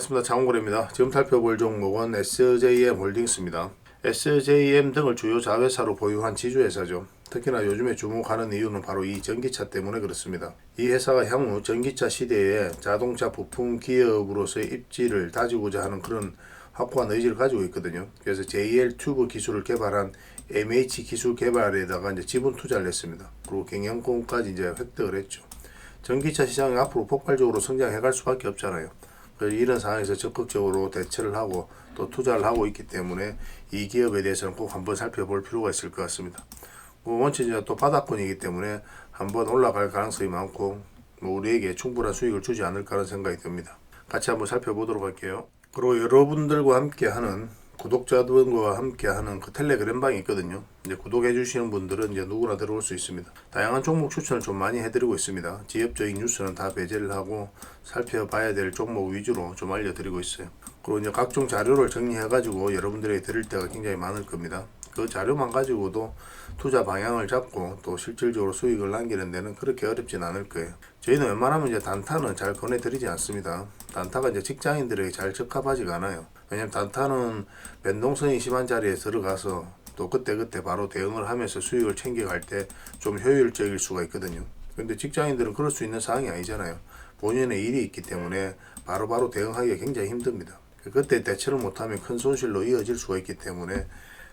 반갑습니다. 장원골입니다. 지금 살펴볼 종목은 SJM 홀딩스입니다. SJM 등을 주요 자회사로 보유한 지주회사죠. 특히나 요즘에 주목하는 이유는 바로 이 전기차 때문에 그렇습니다. 이 회사가 향후 전기차 시대에 자동차 부품 기업으로서의 입지를 다지고자 하는 그런 확고한 의지를 가지고 있거든요. 그래서 JL 튜브 기술을 개발한 MH 기술 개발에다가 이제 지분 투자를 했습니다. 그리고 경영권까지 이제 획득을 했죠. 전기차 시장이 앞으로 폭발적으로 성장해 갈 수밖에 없잖아요. 그래서 이런 상황에서 적극적으로 대처를 하고 또 투자를 하고 있기 때문에 이 기업에 대해서는 꼭 한번 살펴볼 필요가 있을 것 같습니다. 뭐 원칙이 또 바닥권이기 때문에 한번 올라갈 가능성이 많고 뭐 우리에게 충분한 수익을 주지 않을까 하는 생각이 듭니다. 같이 한번 살펴보도록 할게요. 그리고 여러분들과 함께 하는 구독자들과 함께 하는 그 텔레그램 방이 있거든요. 이제 구독해 주시는 분들은 이제 누구나 들어올 수 있습니다. 다양한 종목 추천을 좀 많이 해드리고 있습니다. 지역적인 뉴스는 다 배제를 하고 살펴봐야 될 종목 위주로 좀 알려드리고 있어요. 그리고 이제 각종 자료를 정리해 가지고 여러분들에게 드릴 때가 굉장히 많을 겁니다. 그 자료만 가지고도 투자 방향을 잡고 또 실질적으로 수익을 남기는 데는 그렇게 어렵진 않을 거예요. 저희는 웬만하면 이제 단타는 잘 권해드리지 않습니다. 단타가 이제 직장인들에게 잘 적합하지가 않아요. 왜냐면 단타는 변동성이 심한 자리에 들어가서 또 그때그때 바로 대응을 하면서 수익을 챙겨갈 때 좀 효율적일 수가 있거든요. 근데 직장인들은 그럴 수 있는 상황이 아니잖아요. 본인의 일이 있기 때문에 바로바로 대응하기가 굉장히 힘듭니다. 그때 대처를 못하면 큰 손실로 이어질 수가 있기 때문에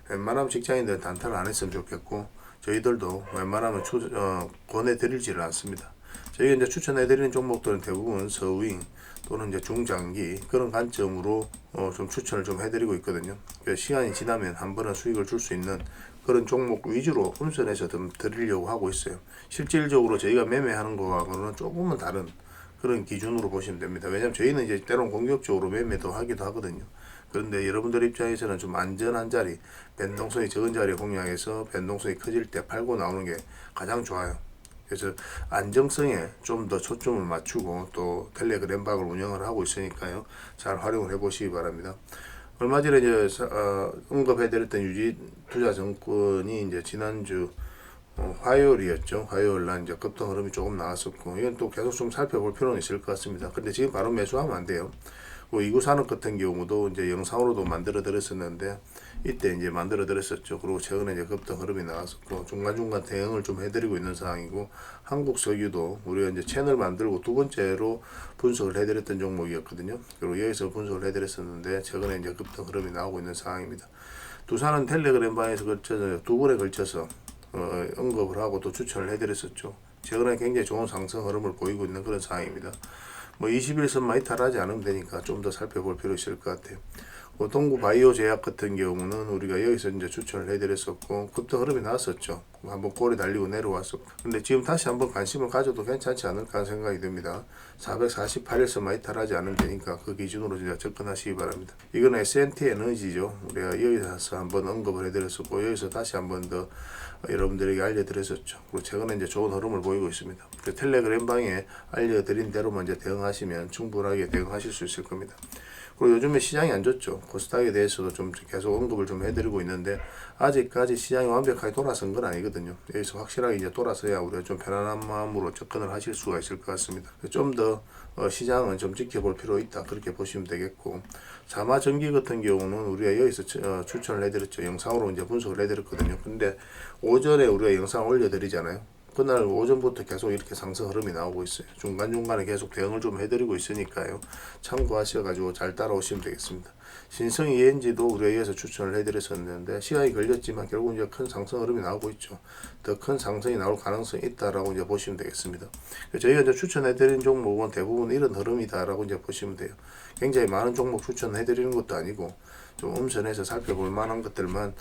웬만하면 직장인들은 단타를 안 했으면 좋겠고 저희들도 웬만하면 추, 어, 권해드리지를 않습니다. 저희가 이제 추천해드리는 종목들은 대부분 서윙 또는 이제 중장기 그런 관점으로 어, 좀 추천을 좀 해드리고 있거든요. 시간이 지나면 한 번은 수익을 줄 수 있는 그런 종목 위주로 운선해서 좀 드리려고 하고 있어요. 실질적으로 저희가 매매하는 거하고는 조금은 다른 그런 기준으로 보시면 됩니다. 왜냐하면 저희는 이제 때론 공격적으로 매매도 하기도 하거든요. 그런데 여러분들 입장에서는 좀 안전한 자리, 변동성이 적은 자리에 공략해서 변동성이 커질 때 팔고 나오는 게 가장 좋아요. 그래서 안정성에 좀 더 초점을 맞추고 또 텔레그램 박을 운영을 하고 있으니까요. 잘 활용을 해보시기 바랍니다. 얼마 전에 이제 사- 어, 언급해드렸던 유지 투자 정권이 이제 지난주 어, 화요일이었죠. 화요일 날 이제 급등 흐름이 조금 나왔었고 이건 또 계속 좀 살펴볼 필요는 있을 것 같습니다. 근데 지금 바로 매수하면 안 돼요. 그 이구 산업 같은 경우도 이제 영상으로도 만들어 드렸었는데 이때 이제 만들어 드렸었죠. 그리고 최근에 이제 급등 흐름이 나왔었고 중간중간 대응을 좀 해드리고 있는 상황이고 한국 석유도 우리가 이제 채널 만들고 두 번째로 분석을 해드렸던 종목이었거든요. 그리고 여기서 분석을 해드렸었는데 최근에 이제 급등 흐름이 나오고 있는 상황입니다. 두산은 텔레그램 방에서 걸쳐서 두 번에 걸쳐서 어, 언급을 하고 또 추천을 해드렸었죠. 최근에 굉장히 좋은 상승 흐름을 보이고 있는 그런 상황입니다. 뭐 21선만 이탈하지 않으면 되니까 좀 더 살펴볼 필요 있을 것 같아요. 뭐 동구 바이오 제약 같은 경우는 우리가 여기서 이제 추천을 해드렸었고 급등 흐름이 나왔었죠. 뭐 한번 꼬리 달리고 내려왔었고 근데 지금 다시 한번 관심을 가져도 괜찮지 않을까 생각이 듭니다. 448에서만 이탈하지 않으면 되니까 그 기준으로 진짜 접근하시기 바랍니다. 이건 S&T 에너지죠. 우리가 여기서 한번 언급을 해드렸었고 여기서 다시 한번 더 여러분들에게 알려드렸었죠. 그리고 최근에 이제 좋은 흐름을 보이고 있습니다. 그 텔레그램 방에 알려드린 대로만 이제 대응하시면 충분하게 대응하실 수 있을 겁니다. 그리고 요즘에 시장이 안 좋죠. 코스닥에 대해서도 좀 계속 언급을 좀 해드리고 있는데 아직까지 시장이 완벽하게 돌아선 건 아니거든요. 여기서 확실하게 이제 돌아서야 우리가 좀 편안한 마음으로 접근을 하실 수가 있을 것 같습니다. 좀더 어, 시장은 좀 지켜볼 필요 있다 그렇게 보시면 되겠고 자마 전기 같은 경우는 우리가 여기서 추- 어, 추천을 해드렸죠. 영상으로 이제 분석을 해드렸거든요. 근데 오전에 우리가 영상 올려드리잖아요. 그날 오전부터 계속 이렇게 상승 흐름이 나오고 있어요. 중간중간에 계속 대응을 좀 해드리고 있으니까요. 참고하셔가지고 잘 따라오시면 되겠습니다. 신성 ENG도 이어서 추천을 해드렸었는데 시간이 걸렸지만 결국 이제 큰 상승 흐름이 나오고 있죠. 더 큰 상승이 나올 가능성이 있다라고 이제 보시면 되겠습니다. 저희가 이제 추천해드린 종목은 대부분 이런 흐름이다라고 이제 보시면 돼요. 굉장히 많은 종목 추천해드리는 것도 아니고 좀 엄선해서 살펴볼 만한 것들만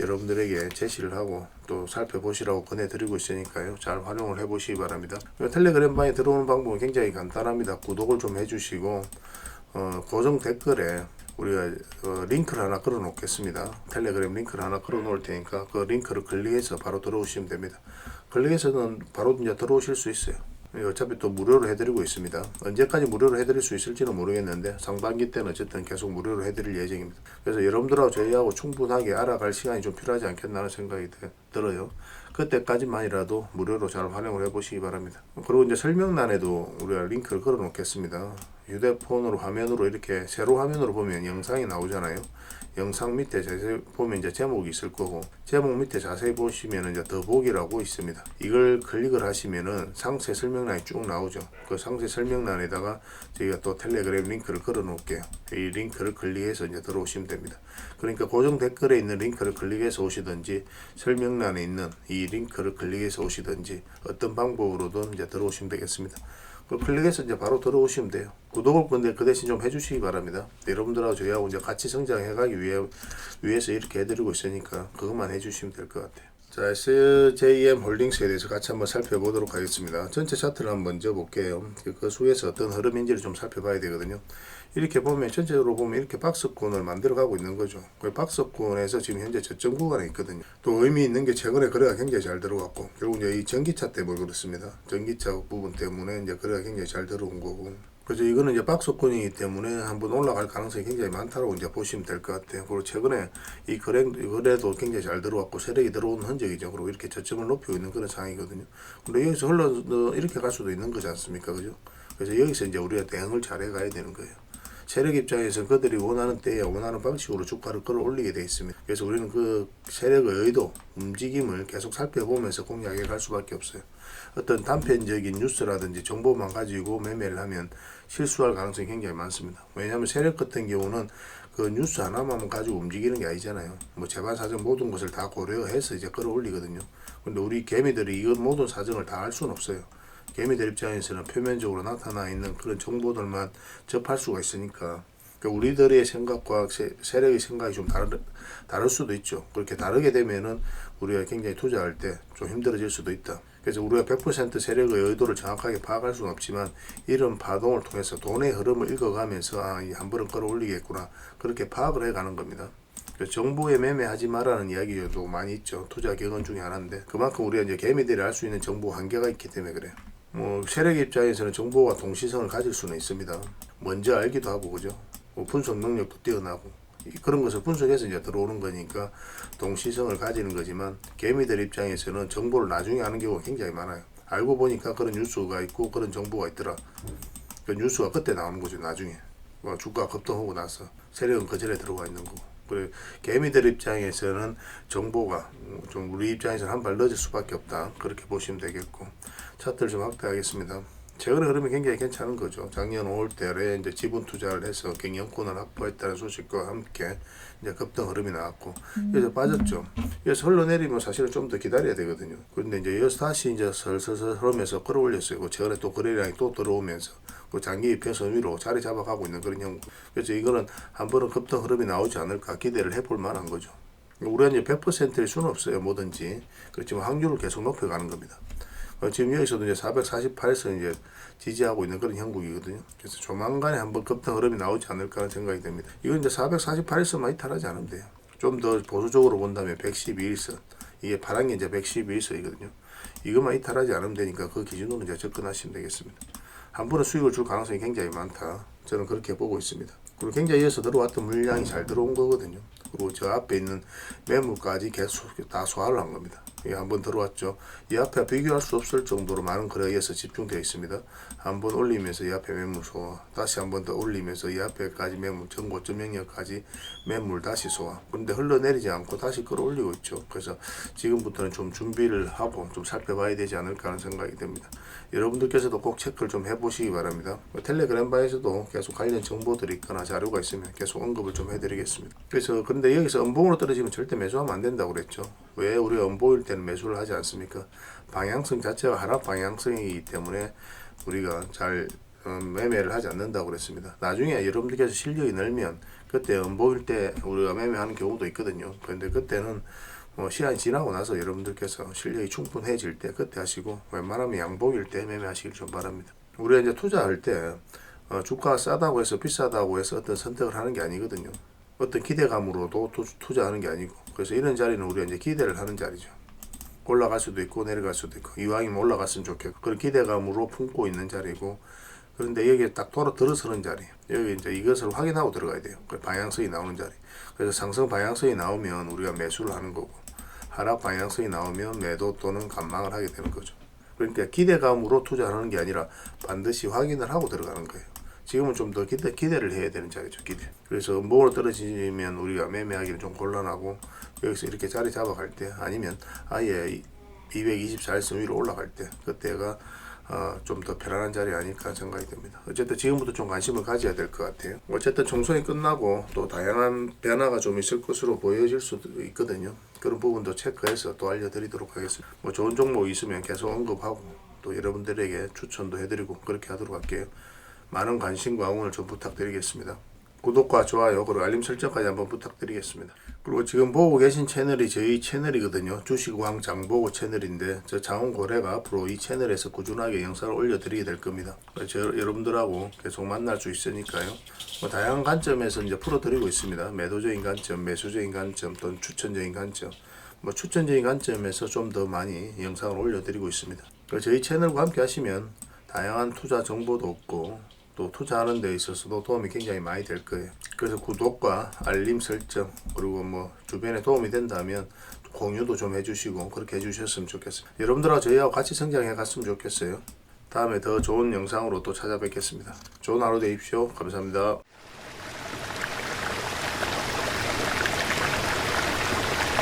여러분들에게 제시를 하고 또 살펴보시라고 권해드리고 있으니까요. 잘 활용을 해보시기 바랍니다. 그리고 텔레그램 방에 들어오는 방법은 굉장히 간단합니다. 구독을 좀 해주시고 어, 고정 댓글에 우리가 어, 링크를 하나 걸어 놓겠습니다. 텔레그램 링크를 하나 걸어 놓을 테니까 그 링크를 클릭해서 바로 들어오시면 됩니다. 클릭해서는 바로 이제 들어오실 수 있어요. 어차피 또 무료로 해드리고 있습니다. 언제까지 무료로 해드릴 수 있을지는 모르겠는데 상반기 때는 어쨌든 계속 무료로 해드릴 예정입니다. 그래서 여러분들하고 저희하고 충분하게 알아갈 시간이 좀 필요하지 않겠나 하는 생각이 드- 들어요. 그때까지만이라도 무료로 잘 활용을 해보시기 바랍니다. 그리고 이제 설명란에도 우리가 링크를 걸어 놓겠습니다. 휴대폰으로 화면으로 이렇게 세로 화면으로 보면 영상이 나오잖아요. 영상 밑에 자세히 보면 이제 제목이 있을 거고 제목 밑에 자세히 보시면 이제 더보기라고 있습니다. 이걸 클릭을 하시면은 상세 설명란이 쭉 나오죠. 그 상세 설명란에다가 저희가 또 텔레그램 링크를 걸어 놓을게요. 이 링크를 클릭해서 이제 들어오시면 됩니다. 그러니까 고정 댓글에 있는 링크를 클릭해서 오시든지 설명란에 있는 이 링크를 클릭해서 오시든지 어떤 방법으로든 이제 들어오시면 되겠습니다. 그 클릭해서 이제 바로 들어오시면 돼요. 구독을 근데 그 대신 좀 해주시기 바랍니다. 여러분들하고 저희하고 이제 같이 성장해가기 위해 위해서 이렇게 해드리고 있으니까 그것만 해주시면 될 것 같아요. 자, SJM 홀딩스에 대해서 같이 한번 살펴보도록 하겠습니다. 전체 차트를 한번 먼저 볼게요. 그- 그 속에서 어떤 흐름인지를 좀 살펴봐야 되거든요. 이렇게 보면 전체적으로 보면 이렇게 박스권을 만들어 가고 있는 거죠. 그 박스권에서 지금 현재 저점 구간에 있거든요. 또 의미 있는 게 최근에 거래가 굉장히 잘 들어왔고 결국 이제 이 전기차 때문에 그렇습니다. 전기차 부분 때문에 이제 거래가 굉장히 잘 들어온 거고. 그래서 이거는 이제 박스권이기 때문에 한번 올라갈 가능성이 굉장히 많다고 이제 보시면 될 것 같아요. 그리고 최근에 이 거래, 거래도 굉장히 잘 들어왔고 세력이 들어오는 흔적이죠. 그리고 이렇게 저점을 높이고 있는 그런 상황이거든요. 근데 여기서 흘러 어, 이렇게 갈 수도 있는 거지 않습니까? 그죠? 그래서 여기서 이제 우리가 대응을 잘 해가야 되는 거예요. 세력 입장에서 그들이 원하는 때에 원하는 방식으로 주가를 끌어올리게 돼 있습니다. 그래서 우리는 그 세력의 의도, 움직임을 계속 살펴보면서 공략해 갈 수밖에 없어요. 어떤 단편적인 뉴스라든지 정보만 가지고 매매를 하면 실수할 가능성이 굉장히 많습니다. 왜냐하면 세력 같은 경우는 그 뉴스 하나만 가지고 움직이는 게 아니잖아요. 뭐 재반 사정 모든 것을 다 고려해서 이제 끌어올리거든요. 근데 우리 개미들이 이 모든 사정을 다 알 수는 없어요. 개미들 입장에서는 표면적으로 나타나 있는 그런 정보들만 접할 수가 있으니까 그러니까 우리들의 생각과 세, 세력의 생각이 좀 다르, 다를 수도 있죠. 그렇게 다르게 되면은 우리가 굉장히 투자할 때 좀 힘들어질 수도 있다. 그래서 우리가 100% 세력의 의도를 정확하게 파악할 수는 없지만 이런 파동을 통해서 돈의 흐름을 읽어가면서 아, 이 한 번은 끌어올리겠구나 그렇게 파악을 해가는 겁니다. 정보에 매매하지 말라는 이야기도 많이 있죠. 투자 경험 중에 하나인데 그만큼 우리가 이제 개미들이 알 수 있는 정보 한계가 있기 때문에 그래요. 뭐 세력 입장에서는 정보와 동시성을 가질 수는 있습니다. 먼저 알기도 하고 그죠. 뭐 분석 능력도 뛰어나고 이- 그런 것을 분석해서 이제 들어오는 거니까 동시성을 가지는 거지만 개미들 입장에서는 정보를 나중에 아는 경우가 굉장히 많아요. 알고 보니까 그런 뉴스가 있고 그런 정보가 있더라. 그 뉴스가 그때 나오는 거죠 나중에. 뭐 주가 급등하고 나서 세력은 그 전에 들어와 있는 거고. 그래 개미들 입장에서는 정보가 음, 좀 우리 입장에서는 한 발 늦을 수밖에 없다 그렇게 보시면 되겠고 차트를 좀 확대하겠습니다. 최근에 흐름이 굉장히 괜찮은 거죠. 작년 5월 달에 이제 지분 투자를 해서 경영권을 확보했다는 소식과 함께 이제 급등 흐름이 나왔고 그래서 빠졌죠. 그래서 흘러 내리면 사실은 좀 더 기다려야 되거든요. 그런데 이제 여기서 다시 이제 슬슬슬 흐르면서 끌어올렸어요. 그 최근에 또 거래량이 또 들어오면서 그 장기 입회선 위로 자리 잡아가고 있는 그런 형국. 그래서 이거는 한 번은 급등 흐름이 나오지 않을까 기대를 해볼 만한 거죠. 우리가 이제 100%일 수는 없어요. 뭐든지. 그렇지만 확률을 계속 높여가는 겁니다. 어, 지금 여기서도 이제 448에서 이제 지지하고 있는 그런 형국이거든요. 그래서 조만간에 한번 급등 흐름이 나오지 않을까 하는 생각이 듭니다. 이건 이제 448에서만 이탈하지 않으면 돼요. 좀 더 보수적으로 본다면 112일선. 이게 파란 게 이제 112일선이거든요. 이것만 이탈하지 않으면 되니까 그 기준으로 이제 접근하시면 되겠습니다. 한 번에 수익을 줄 가능성이 굉장히 많다. 저는 그렇게 보고 있습니다. 그리고 굉장히 이어서 들어왔던 물량이 잘 들어온 거거든요. 그리고 저 앞에 있는 매물까지 계속 다 소화를 한 겁니다. 이게 한번 들어왔죠. 이 앞에 비교할 수 없을 정도로 많은 거래에서 집중되어 있습니다. 한번 올리면서 이 앞에 매물 소화, 다시 한번 더 올리면서 이 앞에까지 매물, 전고점 영역까지 매물 다시 소화. 그런데 흘러내리지 않고 다시 끌어올리고 있죠. 그래서 지금부터는 좀 준비를 하고 좀 살펴봐야 되지 않을까 하는 생각이 듭니다. 여러분들께서도 꼭 체크를 좀 해보시기 바랍니다. 뭐 텔레그램 바에서도 계속 관련 정보들이 있거나 자료가 있으면 계속 언급을 좀 해드리겠습니다. 그래서 근데 여기서 음봉으로 떨어지면 절대 매수하면 안 된다고 그랬죠. 왜 우리 가 음보일 때는 매수를 하지 않습니까? 방향성 자체가 하락 방향성이기 때문에 우리가 잘 어, 매매를 하지 않는다고 그랬습니다. 나중에 여러분들께서 실력이 늘면 그때 음보일 때 우리가 매매하는 경우도 있거든요. 그런데 그때는 뭐 시간이 지나고 나서 여러분들께서 실력이 충분해질 때 그때 하시고 웬만하면 양봉일 때 매매하시길 좀 바랍니다. 우리가 이제 투자할 때 어, 주가가 싸다고 해서 비싸다고 해서 어떤 선택을 하는 게 아니거든요. 어떤 기대감으로도 투, 투자하는 게 아니고 그래서 이런 자리는 우리가 이제 기대를 하는 자리죠. 올라갈 수도 있고 내려갈 수도 있고 이왕이면 올라갔으면 좋겠고 그런 기대감으로 품고 있는 자리고 그런데 여기에 딱 돌아 들어서는 자리. 여기 이제 이것을 확인하고 들어가야 돼요. 그 방향성이 나오는 자리. 그래서 상승 방향성이 나오면 우리가 매수를 하는 거고 하락 방향성이 나오면 매도 또는 감망을 하게 되는 거죠. 그러니까 기대감으로 투자하는 게 아니라 반드시 확인을 하고 들어가는 거예요 지금은 좀 더 기대, 기대를 해야 되는 자리죠 기대 그래서 목으로 떨어지면 우리가 매매하기는 좀 곤란하고 여기서 이렇게 자리 잡아갈 때 아니면 아예 224일선 위로 올라갈 때 그때가 어, 좀 더 편안한 자리 아닐까 생각이 됩니다. 어쨌든 지금부터 좀 관심을 가져야 될 것 같아요. 어쨌든 총선이 끝나고 또 다양한 변화가 좀 있을 것으로 보여질 수도 있거든요. 그런 부분도 체크해서 또 알려드리도록 하겠습니다. 뭐 좋은 종목 있으면 계속 언급하고 또 여러분들에게 추천도 해드리고 그렇게 하도록 할게요. 많은 관심과 응원을 좀 부탁드리겠습니다. 구독과 좋아요 그리고 알림 설정까지 한번 부탁드리겠습니다. 그리고 지금 보고 계신 채널이 저희 채널이거든요. 주식왕 장보고 채널인데 저 장원고래가 앞으로 이 채널에서 꾸준하게 영상을 올려드리게 될 겁니다. 저 여러분들하고 계속 만날 수 있으니까요. 뭐 다양한 관점에서 이제 풀어드리고 있습니다. 매도적인 관점, 매수적인 관점, 또는 추천적인 관점. 뭐 추천적인 관점에서 좀 더 많이 영상을 올려드리고 있습니다. 저희 채널과 함께 하시면 다양한 투자 정보도 얻고 또 투자하는 데 있어서도 도움이 굉장히 많이 될 거예요. 그래서 구독과 알림 설정 그리고 뭐 주변에 도움이 된다면 공유도 좀 해주시고 그렇게 해주셨으면 좋겠어요. 여러분들하고 저희하고 같이 성장해 갔으면 좋겠어요. 다음에 더 좋은 영상으로 또 찾아뵙겠습니다. 좋은 하루 되십시오. 감사합니다.